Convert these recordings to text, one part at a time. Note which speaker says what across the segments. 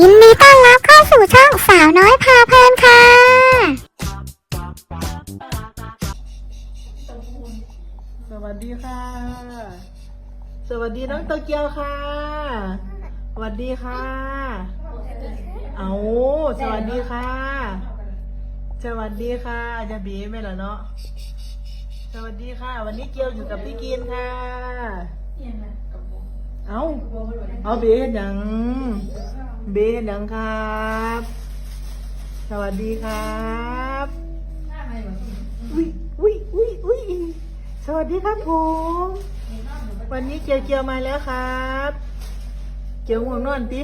Speaker 1: ยินดีต้อนรับเข้าสู่ช่องสาวน้อยพาเพลินค่ะ
Speaker 2: สวัสดีค่ะ สวัสดีน้องโตเกียวค่ะ สวัสดีค่ะ เอาสวัสดีค่ะ สวัสดีค่ะ จะบีไหมล่ะเนาะ สวัสดีค่ะ วันนี้เกียวอยู่กับพี่กินค่ะ เอาเอาเบเฮ็ดหยัง เบเฮ็ดหยังครับ สวัสดีครับอุ้ยอุ้ยอุ้ยอุ้ยสวัสดีครับผม วันนี้เกียวเกียวมาแล้วครับ เกียวง่วงนอนติ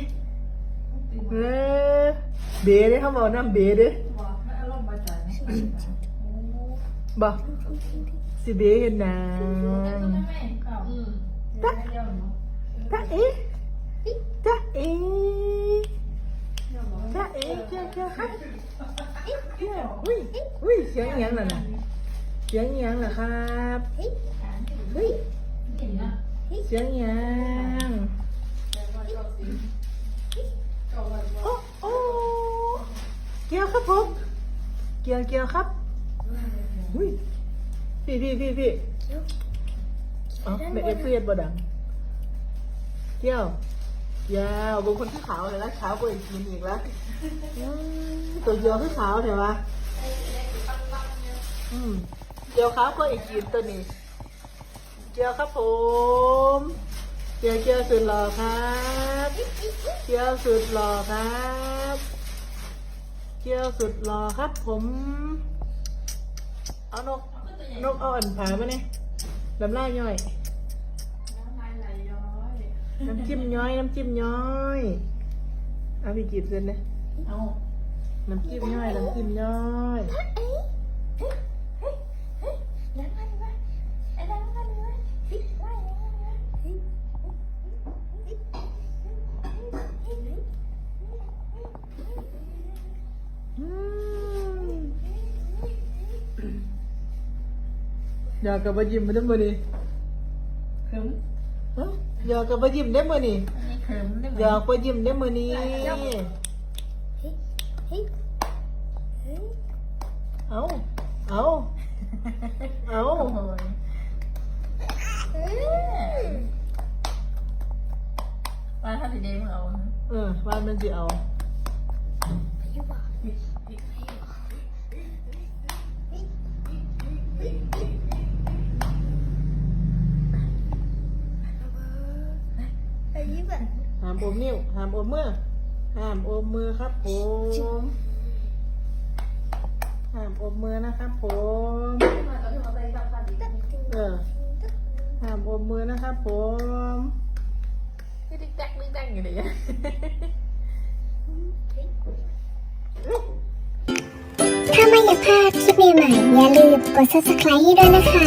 Speaker 2: เออเบเด้เขาบอกน้ำเบเด้บอกสิเบเห็นหนังตะ ตะเอ๊ะตะเอ๊ะตะเอ๊ะเกียวเกียวครับเกียวอุ้ยอุ้ยเสียงยังน่ะน่ะเสียงยังล่ะครับเฮ้ยเสียงยังโอ้โอ้เกียวครับผมเกียวเกียวครับอุ้ยพี่พี่พี่พี่อ๋อไม่เอฟเฟียดบ่ดัง เกียวยาวบางคนที่ขาวเลยแล้วขาวกว่าอีกทีอีกแล้วตัวเกียวคือขาวเถอะวะอืมเกียวขาวกว่าอีกทีตัวนี้เกียวครับผมเกียวเกียวสุดหล่อครับเกียวสุดหล่อครับเกียวสุดหล่อครับ ผม เอานกนกเอาอ่อนผามาเนี่ยน้ำลาย่อย น้ำจิ้มย้อย น้ำจิ้มย้อย เอาพี่จีบเส้นเลยเอาน้ำจิ้มย้อย น้ำจิ้มย้อยอืมอยากกลับมายิ้มมาได้มื่อนี้
Speaker 3: คืม
Speaker 2: ฮะอยากกลับมายิ้มได้มื่อนี้
Speaker 3: นี่คืมได้ไหม
Speaker 2: อยากไปยิ้มได้มื่อนี้เอาเอาเอา
Speaker 3: โอ้โหมาถ้าสีแดงเอา
Speaker 2: เออบ้านมันจะเอาามอมนิ้วห้ามอมมือห้ามอมมือครับผมห้ามอมมือนะครับผมเออห้ามอมมือนะครับผม
Speaker 3: ดิ๊กแจ๊กดิ๊กแจ๊กอย่างเลย
Speaker 1: ถ้าไม่อยากพลาดคลิปใหม่ๆอย่าลืมกด subscribe ให้ด้วยนะคะ